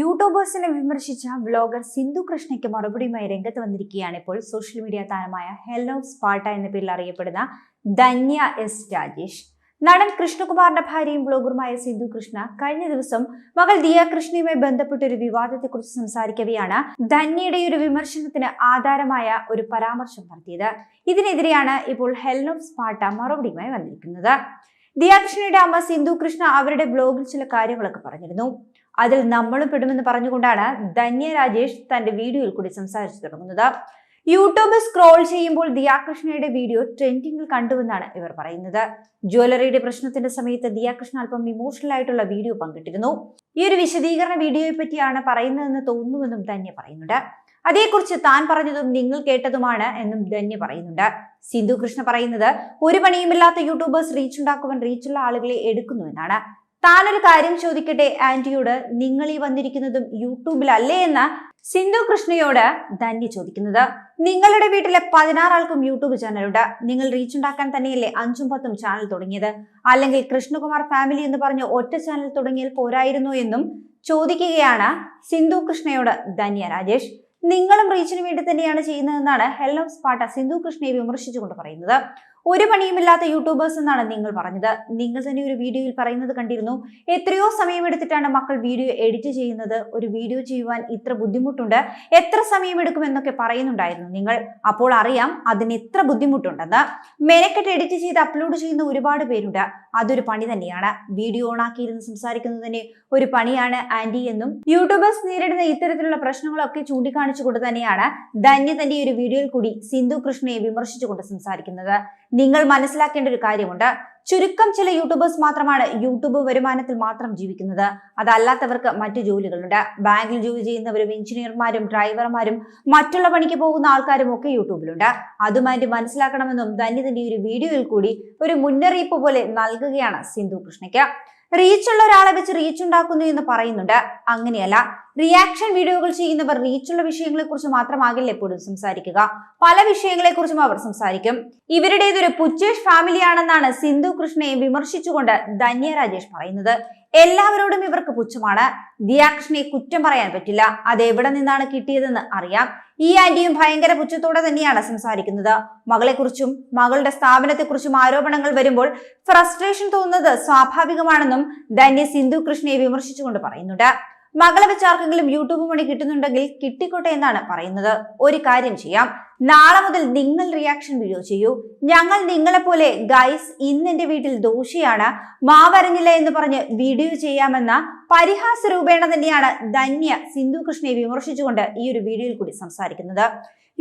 യൂട്യൂബേഴ്സിനെ വിമർശിച്ച വ്ലോഗർ സിന്ധു കൃഷ്ണയ്ക്ക് മറുപടിയുമായി രംഗത്ത് വന്നിരിക്കുകയാണ് ഇപ്പോൾ സോഷ്യൽ മീഡിയ താരമായ ഹെലോ സ്പാട്ട എന്ന പേരിൽ അറിയപ്പെടുന്ന ധന്യ എസ് രാജേഷ്. നടൻ കൃഷ്ണകുമാറിന്റെ ഭാര്യയും ബ്ലോഗറുമായ സിന്ധു കൃഷ്ണ കഴിഞ്ഞ ദിവസം മകൾ ദിയ കൃഷ്ണയുമായി ബന്ധപ്പെട്ട ഒരു വിവാദത്തെക്കുറിച്ച് സംസാരിക്കവെയാണ് ധന്യയുടെ ഒരു വിമർശനത്തിന് ആധാരമായ ഒരു പരാമർശം നടത്തിയത്. ഇതിനെതിരെയാണ് ഇപ്പോൾ ഹെലോ സ്പാട്ട മറുപടിയുമായി വന്നിരിക്കുന്നത്. ദിയ കൃഷ്ണയുടെ അമ്മ സിന്ധു കൃഷ്ണ അവരുടെ ബ്ലോഗിൽ ചില കാര്യങ്ങളൊക്കെ പറഞ്ഞിരുന്നു. അതിൽ നമ്മളും പെടുമെന്ന് പറഞ്ഞുകൊണ്ടാണ് ധന്യ രാജേഷ് തന്റെ വീഡിയോയിൽ കൂടി സംസാരിച്ചു തുടങ്ങുന്നത്. യൂട്യൂബ് സ്ക്രോൾ ചെയ്യുമ്പോൾ ദിയാകൃഷ്ണയുടെ വീഡിയോ ട്രെൻഡിങ്ങിൽ കണ്ടുവെന്നാണ് ഇവർ പറയുന്നത്. ജ്വല്ലറിയുടെ പ്രശ്നത്തിന്റെ സമയത്ത് ദിയാകൃഷ്ണ അല്പം ഇമോഷണൽ ആയിട്ടുള്ള വീഡിയോ പങ്കിട്ടിരുന്നു. ഈ ഒരു വിശദീകരണ വീഡിയോയെ പറ്റിയാണ് പറയുന്നതെന്ന് തോന്നുന്നുവെന്നും ധന്യ പറയുന്നുണ്ട്. അതേക്കുറിച്ച് താൻ പറഞ്ഞതും നിങ്ങൾ കേട്ടതുമാണ് എന്നും ധന്യ പറയുന്നുണ്ട്. സിന്ധു കൃഷ്ണ പറയുന്നത് ഒരു പണിയുമില്ലാത്ത യൂട്യൂബേഴ്സ് റീച്ച് ഉണ്ടാക്കുവാൻ റീച്ചുള്ള ആളുകളെ എടുക്കുന്നുവെന്നാണ് താനൊരു കാര്യം ചോദിക്കട്ടെ ആന്റിയോട്. നിങ്ങൾ ഈ വന്നിരിക്കുന്നതും യൂട്യൂബിലല്ലേ എന്ന് സിന്ധു കൃഷ്ണയോട് ധന്യ ചോദിക്കുന്നത്. നിങ്ങളുടെ വീട്ടിലെ പതിനാറാൾക്കും യൂട്യൂബ് ചാനലുണ്ട്. നിങ്ങൾ റീച്ച് ഉണ്ടാക്കാൻ തന്നെയല്ലേ അഞ്ചും പത്തും ചാനൽ തുടങ്ങിയത്. അല്ലെങ്കിൽ കൃഷ്ണകുമാർ ഫാമിലി എന്ന് പറഞ്ഞ് ഒറ്റ ചാനൽ തുടങ്ങിയാൽ പോരായിരുന്നു എന്നും ചോദിക്കുകയാണ് സിന്ധു കൃഷ്ണയോട് ധന്യ രാജേഷ്. നിങ്ങളും റീച്ചിന് വേണ്ടി തന്നെയാണ് ചെയ്യുന്നതെന്നാണ് ഹെലോ സ്പാട്ട സിന്ധു കൃഷ്ണയെ വിമർശിച്ചുകൊണ്ട് പറയുന്നത്. ഒരു പണിയുമില്ലാത്ത യൂട്യൂബേഴ്സ് എന്നാണ് നിങ്ങൾ പറഞ്ഞത്. നിങ്ങൾ തന്നെ ഒരു വീഡിയോയിൽ പറയുന്നത് കണ്ടിരുന്നു. എത്രയോ സമയമെടുത്തിട്ടാണ് മക്കൾ വീഡിയോ എഡിറ്റ് ചെയ്യുന്നത്. ഒരു വീഡിയോ ചെയ്യുവാൻ ഇത്ര ബുദ്ധിമുട്ടുണ്ട്. എത്ര സമയമെടുക്കുമെന്നൊക്കെ പറയുന്നുണ്ടായിരുന്നു നിങ്ങൾ. അപ്പോൾ അറിയാം അതിന് എത്ര ബുദ്ധിമുട്ടുണ്ടെന്ന്. മെനക്കെട്ട് എഡിറ്റ് ചെയ്ത് അപ്ലോഡ് ചെയ്യുന്ന ഒരുപാട് പേരുണ്ട്. അതൊരു പണി തന്നെയാണ്. വീഡിയോ ഓണാക്കിയിരുന്ന് സംസാരിക്കുന്നത് തന്നെ ഒരു പണിയാണ് ആന്റി എന്നും. യൂട്യൂബേഴ്സ് നേരിടുന്ന ഇത്തരത്തിലുള്ള പ്രശ്നങ്ങളൊക്കെ ചൂണ്ടിക്കാണിച്ചുകൊണ്ട് തന്നെയാണ് ധന്യ തന്റെ ഒരു വീഡിയോയിൽ കൂടി സിന്ധു കൃഷ്ണയെ വിമർശിച്ചുകൊണ്ട് സംസാരിക്കുന്നത്. നിങ്ങൾ മനസ്സിലാക്കേണ്ട ഒരു കാര്യമുണ്ട്. ചുരുക്കം ചില യൂട്യൂബേഴ്സ് മാത്രമാണ് യൂട്യൂബ് വരുമാനത്തിൽ മാത്രം ജീവിക്കുന്നത്. അതല്ലാത്തവർക്ക് മറ്റു ജോലികളുണ്ട്. ബാങ്കിൽ ജോലി ചെയ്യുന്നവരും എഞ്ചിനീയർമാരും ഡ്രൈവർമാരും മറ്റുള്ള പണിക്ക് പോകുന്ന ആൾക്കാരും ഒക്കെ യൂട്യൂബിലുണ്ട് അതുമായിട്ട് മനസ്സിലാക്കണമെന്നും ധന്യത്തിന്റെ ഒരു വീഡിയോയിൽ കൂടി ഒരു മുന്നറിയിപ്പ് പോലെ നൽകുകയാണ് സിന്ധു കൃഷ്ണയ്ക്ക്. റീച്ചുള്ള ഒരാളെ വെച്ച് റീച്ച് ഉണ്ടാക്കുന്നു എന്ന് പറയുന്നുണ്ട്. അങ്ങനെയല്ല റിയാക്ഷൻ വീഡിയോകൾ ചെയ്യുന്നവർ റീച്ചുള്ള വിഷയങ്ങളെ കുറിച്ച് മാത്രമാകില്ല എപ്പോഴും സംസാരിക്കുക. പല വിഷയങ്ങളെ കുറിച്ചും അവർ സംസാരിക്കും. ഇവരുടേതൊരു പുച്ചേഷ് ഫാമിലിയാണെന്നാണ് സിന്ധു കൃഷ്ണയെ വിമർശിച്ചുകൊണ്ട് ധന്യ രാജേഷ് പറയുന്നത്. എല്ലാവരോടും ഇവർക്ക് പുച്ഛമാണ്. ദിയാകൃഷ്ണയെ കുറ്റം പറയാൻ പറ്റില്ല. അത് എവിടെ നിന്നാണ് കിട്ടിയതെന്ന് അറിയാം. ഈ ആന്റിയും ഭയങ്കര പുച്ഛത്തോടെ തന്നെയാണ് സംസാരിക്കുന്നത്. മകളെക്കുറിച്ചും മകളുടെ സ്ഥാപനത്തെക്കുറിച്ചും ആരോപണങ്ങൾ വരുമ്പോൾ ഫ്രസ്ട്രേഷൻ തോന്നുന്നത് സ്വാഭാവികമാണെന്നും ധന്യ സിന്ധു കൃഷ്ണയെ വിമർശിച്ചുകൊണ്ട് പറയുന്നുണ്ട്. മകളെ വെച്ച് ആർക്കെങ്കിലും യൂട്യൂബ് മണി കിട്ടുന്നുണ്ടെങ്കിൽ കിട്ടിക്കോട്ടെ എന്നാണ് പറയുന്നത്. ഒരു കാര്യം ചെയ്യാം. നാളെ മുതൽ നിങ്ങൾ റിയാക്ഷൻ വീഡിയോ ചെയ്യൂ. ഞങ്ങൾ നിങ്ങളെപ്പോലെ ഗൈസ് ഇന്ന് എന്റെ വീട്ടിൽ ദോഷിയാണ് മാവരഞ്ഞില്ല എന്ന് പറഞ്ഞ് വീഡിയോ ചെയ്യാമെന്ന പരിഹാസ രൂപേണ തന്നെയാണ് ധന്യ സിന്ധു കൃഷ്ണയെ വിമർശിച്ചുകൊണ്ട് ഈ ഒരു വീഡിയോയിൽ കൂടി സംസാരിക്കുന്നത്.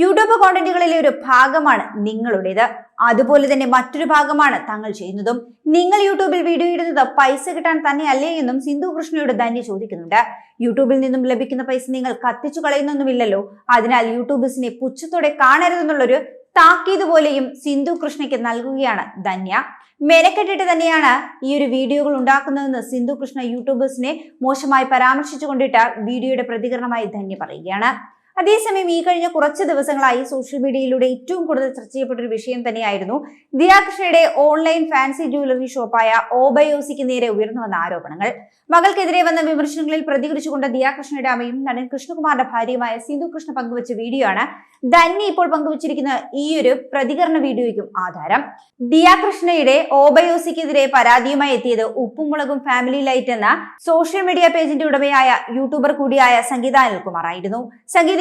യൂട്യൂബ് കോണ്ടന്റുകളിലെ ഒരു ഭാഗമാണ് നിങ്ങളുടേത്. അതുപോലെ തന്നെ മറ്റൊരു ഭാഗമാണ് താങ്കൾ ചെയ്യുന്നതും. നിങ്ങൾ യൂട്യൂബിൽ വീഡിയോ ഇടുന്നത് പൈസ കിട്ടാൻ തന്നെയല്ലേ എന്നും സിന്ധു കൃഷ്ണയോട് ധന്യ ചോദിക്കുന്നുണ്ട്. യൂട്യൂബിൽ നിന്നും ലഭിക്കുന്ന പൈസ നിങ്ങൾ കത്തിച്ചു കളയുന്നൊന്നുമില്ലല്ലോ. അതിനാൽ യൂട്യൂബേഴ്സിനെ പുച്ഛത്തോടെ കാണരുതെന്നുള്ളൊരു താക്കീത് പോലെയും സിന്ധു കൃഷ്ണയ്ക്ക് നൽകുകയാണ് ധന്യ. മെനക്കെട്ടിട്ട് തന്നെയാണ് ഈ ഒരു വീഡിയോകൾ ഉണ്ടാക്കുന്നതെന്ന് സിന്ധു കൃഷ്ണ യൂട്യൂബേഴ്സിനെ മോശമായി പരാമർശിച്ചുകൊണ്ടിട്ട് വീഡിയോയുടെ പ്രതികരണമായി ധന്യ പറയുകയാണ്. അതേസമയം ഈ കഴിഞ്ഞ കുറച്ച് ദിവസങ്ങളായി സോഷ്യൽ മീഡിയയിലൂടെ ഏറ്റവും കൂടുതൽ ചർച്ച ചെയ്യപ്പെട്ട ഒരു വിഷയം തന്നെയായിരുന്നു ദിയാകൃഷ്ണയുടെ ഓൺലൈൻ ഫാൻസി ജ്വല്ലറി ഷോപ്പായ ഓബയോസിക്ക് നേരെ ഉയർന്നു വന്ന ആരോപണങ്ങൾ. മകൾക്കെതിരെ വന്ന വിമർശനങ്ങളിൽ പ്രതികരിച്ചുകൊണ്ട് ദിയാകൃഷ്ണയുടെ അമ്മയും നടൻ കൃഷ്ണകുമാറിന്റെ ഭാര്യയുമായ സിന്ധു കൃഷ്ണ പങ്കുവച്ച വീഡിയോ ആണ് ധന്യ ഇപ്പോൾ പങ്കുവച്ചിരിക്കുന്ന ഈ ഒരു പ്രതികരണ വീഡിയോയ്ക്കും ആധാരം. ദിയാകൃഷ്ണയുടെ ഓബയോസിക്കെതിരെ പരാതിയുമായി എത്തിയത് ഉപ്പുമുളകും ഫാമിലി ലൈറ്റ് എന്ന സോഷ്യൽ മീഡിയ പേജിന്റെ ഉടമയായ യൂട്യൂബർ കൂടിയായ സംഗീത അനിൽകുമാർ ആയിരുന്നു.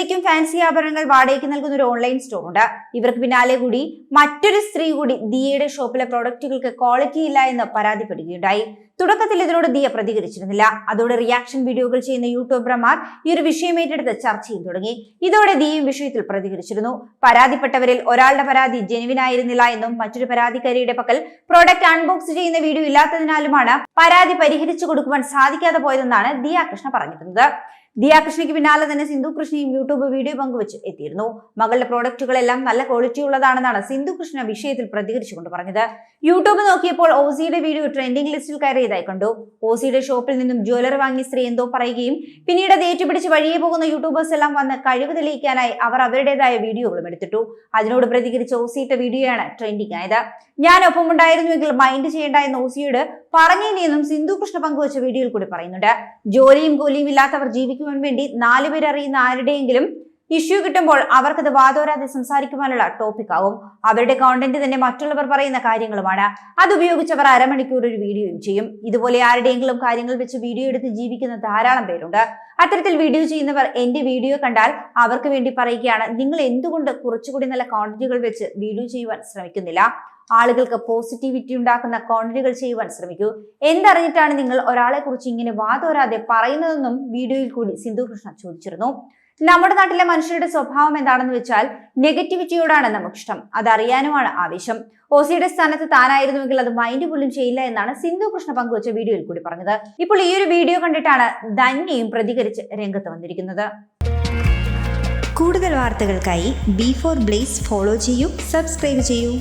സംഗീതയ്ക്കും ഫാൻസി ആഭരണങ്ങൾ വാടകയ്ക്ക് നൽകുന്ന ഒരു ഓൺലൈൻ സ്റ്റോർ ഉണ്ട്. ഇവർക്ക് പിന്നാലെ കൂടി മറ്റൊരു സ്ത്രീ കൂടി ദിയയുടെ ഷോപ്പിലെ പ്രോഡക്റ്റുകൾക്ക് ക്വാളിറ്റി ഇല്ല എന്ന് പരാതിപ്പെടുകയുണ്ടായി. തുടക്കത്തിൽ ഇതിനോട് ദിയ പ്രതികരിച്ചിരുന്നില്ല. അതോടെ റിയാക്ഷൻ വീഡിയോകൾ ചെയ്യുന്ന യൂട്യൂബർമാർ ഈ ഒരു വിഷയം ഏറ്റെടുത്ത് ചെയ്യാൻ തുടങ്ങി. ഇതോടെ ദിയയും വിഷയത്തിൽ പ്രതികരിച്ചിരുന്നു. പരാതിപ്പെട്ടവരിൽ ഒരാളുടെ പരാതി ജെനുവിനായിരുന്നില്ല എന്നും മറ്റൊരു പരാതിക്കാരിയുടെ പക്കൽ പ്രോഡക്റ്റ് അൺബോക്സ് ചെയ്യുന്ന വീഡിയോ ഇല്ലാത്തതിനാലുമാണ് പരാതി പരിഹരിച്ചു കൊടുക്കുവാൻ സാധിക്കാതെ പോയതെന്നാണ് ദിയ കൃഷ്ണ പറഞ്ഞിരുന്നത്. ദിയാകൃഷ്ണയ്ക്ക് പിന്നാലെ തന്നെ സിന്ധു കൃഷ്ണയും യൂട്യൂബ് വീഡിയോ പങ്കുവച്ച് എത്തിയിരുന്നു. മകളുടെ പ്രോഡക്റ്റുകളെല്ലാം നല്ല ക്വാളിറ്റി ഉള്ളതാണെന്നാണ് സിന്ധു കൃഷ്ണ വിഷയത്തിൽ പ്രതികരിച്ചുകൊണ്ട് പറഞ്ഞത്. യൂട്യൂബ് നോക്കിയപ്പോൾ ഓസിയുടെ വീഡിയോ ട്രെൻഡിംഗ് ലിസ്റ്റിൽ കയറി കയറിയതായി കണ്ടു. ഓസിയുടെ ഷോപ്പിൽ നിന്നും ജ്വല്ലറി വാങ്ങിയ സ്ത്രീ എന്തോ പറയുകയും പിന്നീട് അത് ഏറ്റുപിടിച്ച് വഴിയെ പോകുന്ന യൂട്യൂബേഴ്സ് എല്ലാം വന്ന് കഴിവ് തെളിയിക്കാനായി അവർ അവരുടേതായ വീഡിയോകളും എടുത്തിട്ടു. അതിനോട് പ്രതികരിച്ച ഓസിയിട്ട വീഡിയോയാണ് ട്രെൻഡിങ് ആയത്. ഞാൻ ഒപ്പമുണ്ടായിരുന്നുവെങ്കിൽ മൈൻഡ് ചെയ്യേണ്ട എന്ന് ഓസിയോട് പറഞ്ഞതിനെന്നും സിന്ധു കൃഷ്ണ പങ്കുവച്ച വീഡിയോയിൽ കൂടി പറയുന്നുണ്ട്. ജോലിയും കൂലിയും ഇല്ലാത്തവർ ജീവിക്കുവാൻ വേണ്ടി നാലുപേർ അറിയുന്ന ആരുടെയെങ്കിലും ഇഷ്യൂ കിട്ടുമ്പോൾ അവർക്കത് വാദോരാതെ സംസാരിക്കുവാനുള്ള ടോപ്പിക് ആവും. അവരുടെ കോണ്ടന്റ് തന്നെ മറ്റുള്ളവർ പറയുന്ന കാര്യങ്ങളുമാണ്. അത് അവർ അരമണിക്കൂർ ഒരു വീഡിയോയും ചെയ്യും. ഇതുപോലെ ആരുടെയെങ്കിലും കാര്യങ്ങൾ വെച്ച് വീഡിയോ എടുത്ത് ജീവിക്കുന്ന ധാരാളം പേരുണ്ട്. അത്തരത്തിൽ വീഡിയോ ചെയ്യുന്നവർ എന്റെ വീഡിയോ കണ്ടാൽ അവർക്ക് വേണ്ടി പറയുകയാണ് നിങ്ങൾ എന്തുകൊണ്ട് കുറച്ചുകൂടി നല്ല കോണ്ടന്റുകൾ വെച്ച് വീഡിയോ ചെയ്യുവാൻ ശ്രമിക്കുന്നില്ല? ആളുകൾക്ക് പോസിറ്റിവിറ്റി ഉണ്ടാക്കുന്ന കോണ്ടന്റുകൾ ചെയ്യുവാൻ ശ്രമിക്കൂ. എന്തറിഞ്ഞിട്ടാണ് നിങ്ങൾ ഒരാളെ കുറിച്ച് ഇങ്ങനെ വാതോരാതെ പറയുന്നതെന്നും വീഡിയോയിൽ കൂടി സിന്ധു കൃഷ്ണ ചോദിച്ചിരുന്നു. നമ്മുടെ നാട്ടിലെ മനുഷ്യരുടെ സ്വഭാവം എന്താണെന്ന് വെച്ചാൽ നെഗറ്റിവിറ്റിയോടാണ് നമുക്കിഷ്ടം. അതറിയാനുമാണ് ആവശ്യം ഓസിയുടെ സ്ഥാനത്ത് താനായിരുന്നുവെങ്കിൽ അത് മൈൻഡ് പോലും ചെയ്യില്ല എന്നാണ് സിന്ധു കൃഷ്ണ പങ്കുവച്ച വീഡിയോയിൽ കൂടി പറഞ്ഞത്. ഇപ്പോൾ ഈ ഒരു വീഡിയോ കണ്ടിട്ടാണ് ധന്യയും പ്രതികരിച്ച് രംഗത്ത് വന്നിരിക്കുന്നത്. കൂടുതൽ വാർത്തകൾക്കായി ബി ഫോർ ബ്ലേസ് ഫോളോ ചെയ്യൂ സബ്സ്ക്രൈബ് ചെയ്യൂ.